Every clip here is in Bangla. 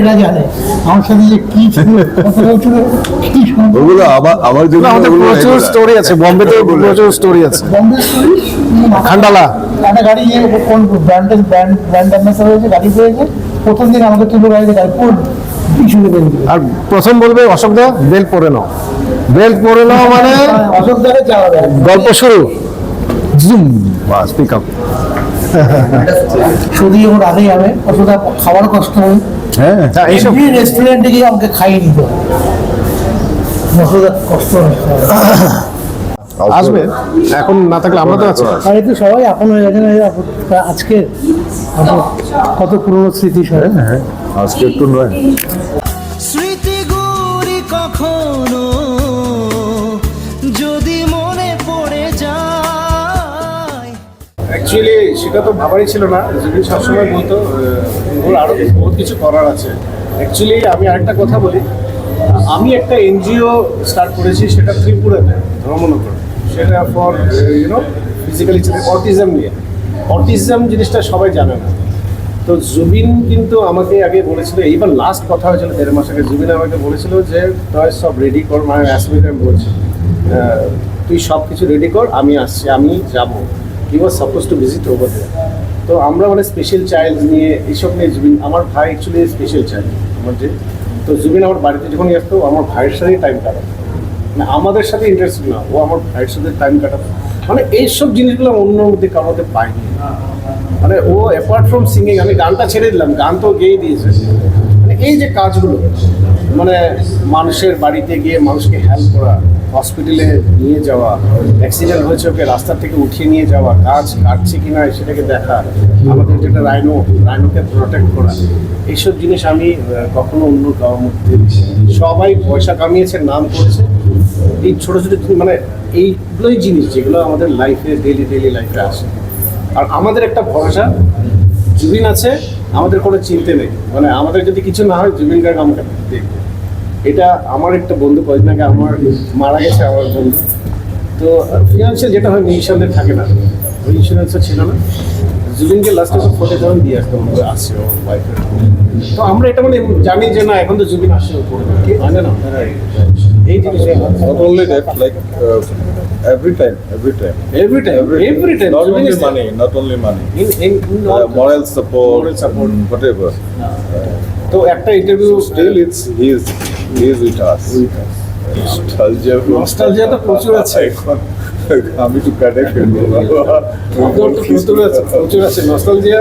এরা জানে। আমার সাথে যে কি ছিল কথা বলছিল কি সম্পর্ক ওগুলো আমার আমার জন্য আমাদের প্রচুর স্টোরি আছে বোম্বেতে প্রচুর স্টোরি আছে। বম্বে স্টোরি খান্ডালা। একটা গাড়ি নিয়ে কোন ব্র্যান্ড ব্র্যান্ড অ্যাম্বাসাডার হয়েছে গাড়ি পেয়েছে প্রথম দিন আমাকে তুলে গাড়িতে গাড়ি কোন? আর প্রথম বলবে অশোক দা বেল্ট পরে নাও। বেল্ট পরে নাও মানে অশোক দাকে চালাবে গল্প শুরু। জুম। বাস পিক আপ শুধু যখন রাতে যাবে অতটা খাবার কষ্ট হবে হ্যাঁ। এইসব রেস্টুরেন্টে গিয়ে আমাকে খাইয়ে নিতে মশলা কষ্ট আসবে। এখন না থাকলে আমরা তো আছি। আর এই তো সবাই এখন হয়ে গেছে না আজকে কত পুরনো স্মৃতি হ্যাঁ আজকে একটু নয়। অ্যাকচুয়ালি সেটা তো ভাবারই ছিল না যদি সবসময় বলতো ওর আরও বহুত কিছু করার আছে। অ্যাকচুয়ালি আমি আরেকটা কথা বলি, আমি একটা এনজিও স্টার্ট করেছি, সেটা ত্রিপুরাতে, ধর্মনগর। সেটা for you know physically autism নিয়ে। অটিজম জিনিসটা সবাই জানে না। তো জুবিন কিন্তু আমাকে আগে বলেছিল, এইবার লাস্ট কথা হয়েছিল দেড় মাস আগে, জুবিন আমাকে বলেছিল যে তুই সব রেডি কর মানে অ্যাসমিট আমি বলছি তুই সব কিছু রেডি কর, আমি আসছি, আমি যাব। He was suppose to visit over there তো আমরা মানে স্পেশাল চাইল্ড নিয়ে এইসব নিয়ে জুবিন, আমার ভাই অ্যাকচুয়ালি স্পেশাল চাইল্ড আমার যে। তো জুবিন আমার বাড়িতে যখন আসতো, আমার ভাইয়ের সাথেই টাইম কাটাতো। মানে আমাদের সাথে ইন্টারেস্ট না, ও আমার ভাইয়ের সাথে টাইম কাটাতো। মানে এইসব জিনিসগুলো আমি অন্য মধ্যে কারোর মধ্যে পাইনি। মানে ও অ্যাপার্ট ফ্রম সিঙ্গিং আমি গানটা ছেড়ে দিলাম, গান তো গেয়ে দিয়েছে। মানে এই যে কাজগুলো মানে মানুষের বাড়িতে গিয়ে মানুষকে হেল্প করা হসপিটালে নিয়ে যাওয়া অ্যাক্সিডেন্ট হয়েছে ওকে রাস্তা থেকে উঠিয়ে নিয়ে যাওয়া গাছ কাটছে কি না সেটাকে দেখা, আমাদের যেটা রাইনো রাইনোকে প্রোটেক্ট করা, এইসব জিনিস আমি কখনো অন্য মধ্যে সবাই পয়সা কামিয়েছে, নাম করেছে। এই ছোটো ছোটো মানে এইগুলোই জিনিস যেগুলো আমাদের লাইফে ডেলি ডেলি লাইফে আসে। আর আমাদের একটা ভরসা, জুবিন আছে, আমাদের কোনো চিন্তা নেই। মানে আমাদের যদি কিছু না হয়, জুবিন গার্গ আমাকে দেখবে। এটা আমার একটা বন্ধু কয়েকদিন আগে আমার মারা গেছে আমার বন্ধু। তো ফিনান্সিয়াল যেটা হয় মিউনিশনদের থাকে না। ওই ইন্স্যুরেন্সও ছিল না। জুবিনকে লাস্টে তো ফোর্টি থাউজেন্ড দিয়ে আসতে হবে। আসছে ওয়াইফের তো আমরা এটা মানে জানি যে না এখন তো জুবিন আসছে হয় না এই জিনিসটা। Like uh, every time every time. Every time every time not only money not only money. In in uh, moral support Moral support. mm, whatever তো একটা interview still it's he is he is with us. Nostalgia Nostalgia তো প্রচুর আছে। এখন আমি একটু কাটে ফেলব তো প্রচুর আছে প্রচুর আছে। নস্টালজিয়া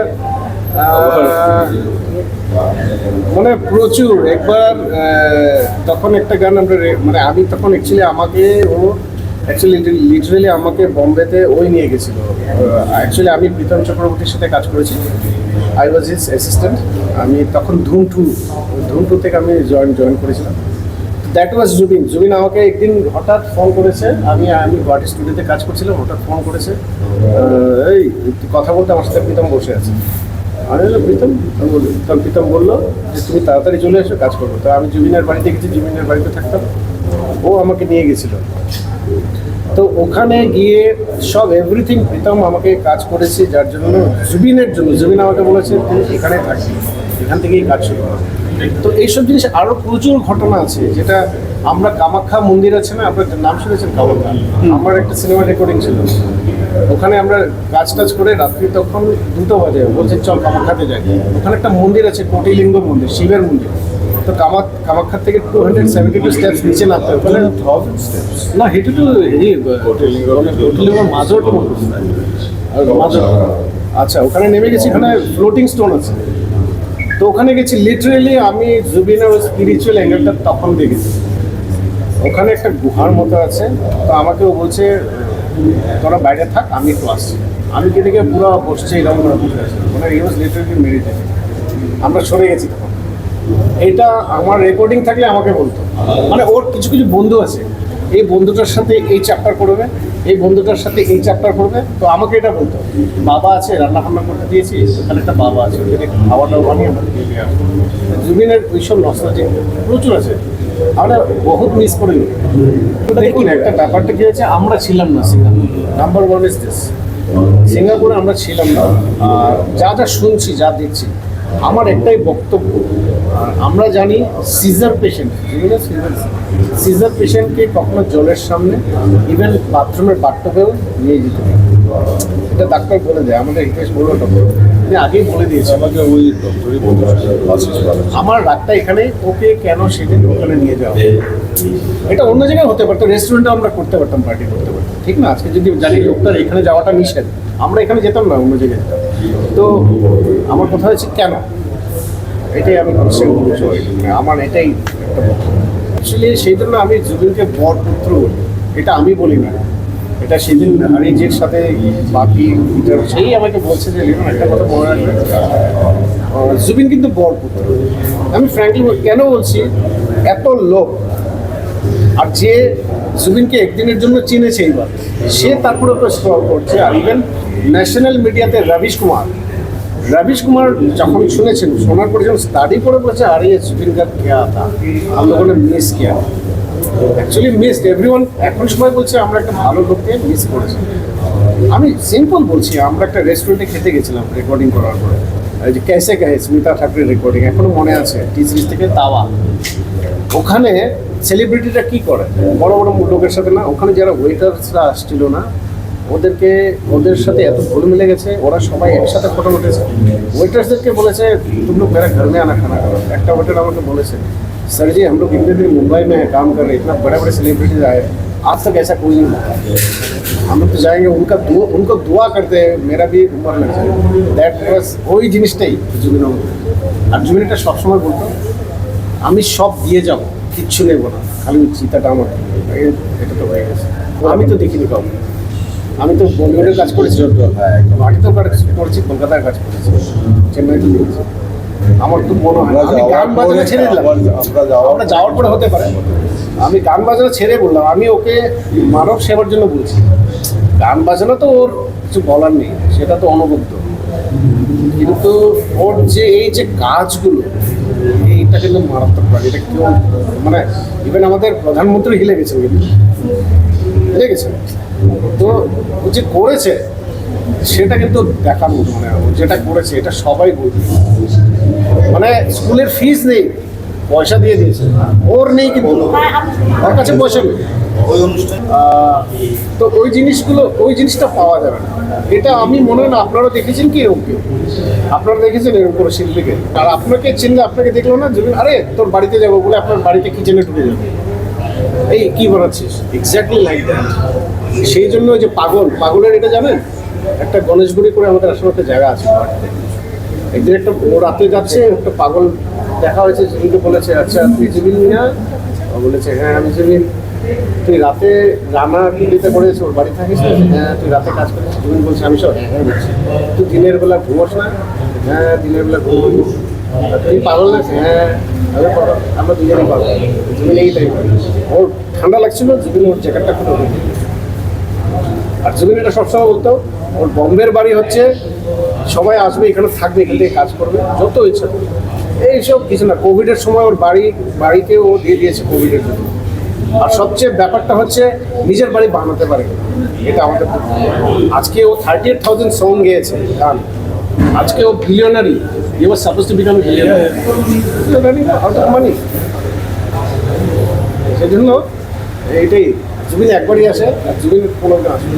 মানে প্রচুর। একবার তখন একটা গান আমরা মানে আমি তখন অ্যাকচুয়ালি আমাকে ও অ্যাকচুয়ালি লিটারেলি আমাকে বম্বেতে ওই নিয়ে গেছিল। অ্যাকচুয়ালি আমি প্রীতম চক্রবর্তীর সাথে কাজ করেছি। আই ওয়াজ হিজ অ্যাসিস্ট্যান্ট, আমি তখন ধুম টু ধুম টু থেকে আমি জয়েন জয়েন করেছিলাম। দ্যাট ওয়াজ জুবিন জুবিন আমাকে একদিন হঠাৎ ফোন করেছে, আমি আমি গুয়াহাটি স্টুডিওতে কাজ করছিলাম, হঠাৎ ফোন করেছে এই কথা বলতে আমার সাথে প্রীতম বসে আছে। আমি বললাম, প্রীতম? আমি বলি তখন প্রীতম বলল যে, তুমি তাড়াতাড়ি চলে এসো, কাজ করব তো আমি জুবিনের বাড়িতে গেছি, জুবিনের বাড়িতে থাকতাম। ও আমাকে নিয়ে গেছিল। তো ওখানে গিয়ে সব এভরিথিং প্রীতম আমাকে কাজ করেছে যার জন্য জুবিনের জন্য জুবিন আমাকে বলেছে তুমি এখানে থাকি এখান থেকেই কাজ শুরু করো। তো এইসব জিনিস আরও প্রচুর ঘটনা আছে যেটা আমরা কামাখ্যা মন্দির আছে না আপনার নাম শুনেছেন কামাখ্যা? আমার একটা সিনেমা রেকর্ডিং ছিল। ওখানে আমরা কাজ টাজ করে রাত্রি তখন দুটো বাজে বলছে চল কামাখ্যাতে যাই। ওখানে একটা মন্দির আছে কোটিলিঙ্গ মন্দির শিবের মন্দির। তো কামাক কামাখ্যার থেকে two hundred seventy two steps নিচে নামতে হবে। ওখানে steps না হেঁটে তো এই কোটিলিঙ্গ কোটিলিঙ্গ মাজর আচ্ছা। ওখানে নেমে গেছি ওখানে ফ্লোটিং স্টোন আছে। তো ওখানে গেছি লিটারেলি আমি জুবিনের স্পিরিচুয়াল অ্যাঙ্গেলটা তখন দেখেছি। ওখানে একটা গুহার মতো আছে। তো আমাকে ও বলছে তোরা বাইরে থাক আমি একটু আসছি। আমি কেটে গিয়ে পুরো বসছে এরকম করে বসে আছে। মানে ইউজ লিটারেলি মেডিটেশন আমরা সরে গেছি তখন। এটা আমার রেকর্ডিং থাকলে আমাকে বলতো। মানে ওর কিছু কিছু বন্ধু আছে। এই বন্ধুটার সাথে এই চ্যাপ্টার করবে এই বন্ধুটার সাথে এই চ্যাপ্টার করবে তো আমাকে এটা বলতো। বাবা আছে, রান্না বান্না করতে দিয়েছি ওখানে একটা বাবা আছে দেখে খাওয়া দাওয়া বানিয়ে। জুবিনের ওইসব নস্টালজি প্রচুর আছে। আমরা বহুত মিস করি। দেখুন, একটা ব্যাপারটা কি হয়েছে, আমরা ছিলাম না Singapore. Number one is this সিঙ্গাপুরে আমরা ছিলাম না। আর যা যা শুনছি, যা দেখছি আমার একটাই বক্তব্য আমরা জানি সিজার পেশেন্ট সিজার পেশেন্টকে কখনো জলের সামনে ইভেন বাথরুমের বাথটবেও নিয়ে যেতে পারে এটা ডাক্তার বলে দেয় আমাদের হিতেশ বলল ডক্টর তিনি আগেই বলে দিয়েছে। আমাকে ওই ডক্টরই আমার রাগটা এখানে ওকে কেন সেদিন ওখানে নিয়ে যাওয়া এটা অন্য জায়গায় হতে পারতো রেস্টুরেন্টে আমরা করতে পারতাম পার্টি করতে পারতাম। ঠিক না? আজকে যদি জানি লোকটার এখানে যাওয়াটা নিষেধ আমরা এখানে যেতাম না অন্য জায়গায়। যেতাম তো আমার কথা হচ্ছে কেন? এটাই আমি আমার এটাই অ্যাকচুয়ালি সেই জন্য আমি জুবিনকে বর পুত্র এটা আমি বলি না। এটা সেদিন হারিজের সাথে বাকি সেই আমাকে বলছে যে একটা কথা মনে জুবিন কিন্তু বর পুত্র আমি ফ্র্যাঙ্কলি কেন বলছি? এত লোক আর যে জুবিনকে একদিনের জন্য চিনেছে এইবার, সে তারপরে তো স্ক্রল করছে, আর ইভেন ন্যাশনাল মিডিয়াতে রবিশ কুমার। রবিশ কুমার যখন শুনেছেন, শোনার পরে যখন স্টাডি করে বলেছে, আরে ইয়ে সুপিন কাপ কেয়া তা আমরা ওখানে মিস কেয়া। অ্যাকচুয়ালি মিস এভরি ওয়ান এখন সময় বলছে, আমরা একটা ভালো লোককে মিস করেছি। আমি সিম্পল বলছি, আমরা একটা রেস্টুরেন্টে খেতে গেছিলাম রেকর্ডিং করার পরে। যে ক্যাসে ক্যাসে স্মিতা ঠাকুরের রেকর্ডিং এখনও মনে আছে, টি সিরিজ থেকে তাওয়া। ওখানে সেলিব্রিটিটা কি করে? বড় বড় লোকের সাথে না, ওখানে যারা ওয়েটার্সরা আসছিল না ওদেরকে, ওদের সাথে এত ভুল মিলে গেছে ওরা সবাই একসাথে ফটো উঠেছে। ওয়েটার্সদেরকে বলেছে তুমি লোক মেরা ঘর মে আনা খানা খাও। একটা ওয়েটার আমাকে বলেছে, স্যার জি हम लोग इतने दिन मुंबई में काम कर रहे हैं इतना बड़े बड़े सेलिब्रिटीज आए आज तक ऐसा कोई नहीं हुआ हम लोग तो जाएंगे उनका दुआ उनको दुआ करते हैं ওই জিনিসটাই জুবিন আর জুবিন এটা সবসময় বলতো, আমি সব দিয়ে যাব কিচ্ছু নেব না। খালি চিতাটা আমার এটা তো হয়ে গেছে। আমি তো দেখিনি কাউকে। আমি তো বলিউডের কাজ করেছি মাটিতেও কাজ করেছি কলকাতার কাজ করেছি। চেন্নাইতে দেখেছি আমার তো মনে হয় আমি গান বাজানো ছেড়ে দিলাম। আমরা- যাওয়ার- আমরা যাওয়ার পরে হতে পারে। আমি গান বাজনা ছেড়ে বললাম আমি ওকে মানব সেবার জন্য বলছি। গান বাজানো তো ওর কিছু বলার নেই সেটা তো অনবদ্য। কিন্তু ওর যে এই যে কাজগুলো এইটা কিন্তু মারাত্মক কাজ। এটা কেউ মানে ইভেন আমাদের প্রধানমন্ত্রী হিলে গেছেন কিন্তু। হিলে গেছেন তো ও যে করেছে সেটা কিন্তু দেখার মতো মানে যেটা করেছে এটা সবাই বলবে। মানে স্কুলের ফিস নেই পয়সা দিয়ে দিয়েছে। ওর নেই কিন্তু। ওর কাছে পয়সা নেই। আহ, তো ওই জিনিসগুলো ওই জিনিসটা পাওয়া যাবে না। এটা আমি মনে হয় না আপনারা দেখেছেন কি এরকম কেউ? আপনারা দেখেছেন এরকম কোনো শিল্পীকে? আর আপনাকে চিনলে আপনাকে দেখল না যদি আরে তোর বাড়িতে যাব বলে আপনার বাড়িতে কিচেনে ঢুকে যাবে। এই কি বানাচ্ছিস? এক্স্যাক্টলি লাইক দ্যাট সেই জন্য যে পাগল, পাগলের এটা জানেন? একটা গণেশগুড়ি করে আমাদের আসলে একটা জায়গা আছে একদিন একটা ও রাতে যাচ্ছে, একটা পাগল দেখা হয়েছে জুবিনকে বলেছে আচ্ছা তুই জুবিন না? বলেছে হ্যাঁ আমি জুবিন তুই রাতে রান্না দিল্লিতে করেছিস ওর বাড়ি থাকিস হ্যাঁ তুই রাতে কাজ করিস। জুবিন বলছে, আমি সব হ্যাঁ হ্যাঁ বলছি। তুই দিনের বেলা ঘুমোস না। হ্যাঁ দিনের বেলা ঘুমো আর তুই পাগল না? হ্যাঁ আমরা দুজনেই পাগল। জুবিন এই টাইপ ওর ঠান্ডা লাগছিল জুবিন ওর জ্যাকেটটা খুলে আর জুবিন এটা সবসময় বলতো ওর বম্বের বাড়ি হচ্ছে সবাই আসবে এখানে থাকবে এখান থেকে কাজ করবে যত ইচ্ছা এইসব কিছু না কোভিডের সময় ওর বাড়ি বাড়িতে ও দিয়ে দিয়েছে কোভিডের জন্য। আর সবচেয়ে ব্যাপারটা হচ্ছে নিজের বাড়ি বানাতে পারে। এটা আমাদের আজকে ও থার্টি এইট থাউজেন্ড সং গেয়েছে গান। আজকে ও billionaire you was suppose to become billionaire billionaire out of money সেজন্য এইটাই জুবিন একবারই আসে আর জুবিন কোনোদিন আসবে।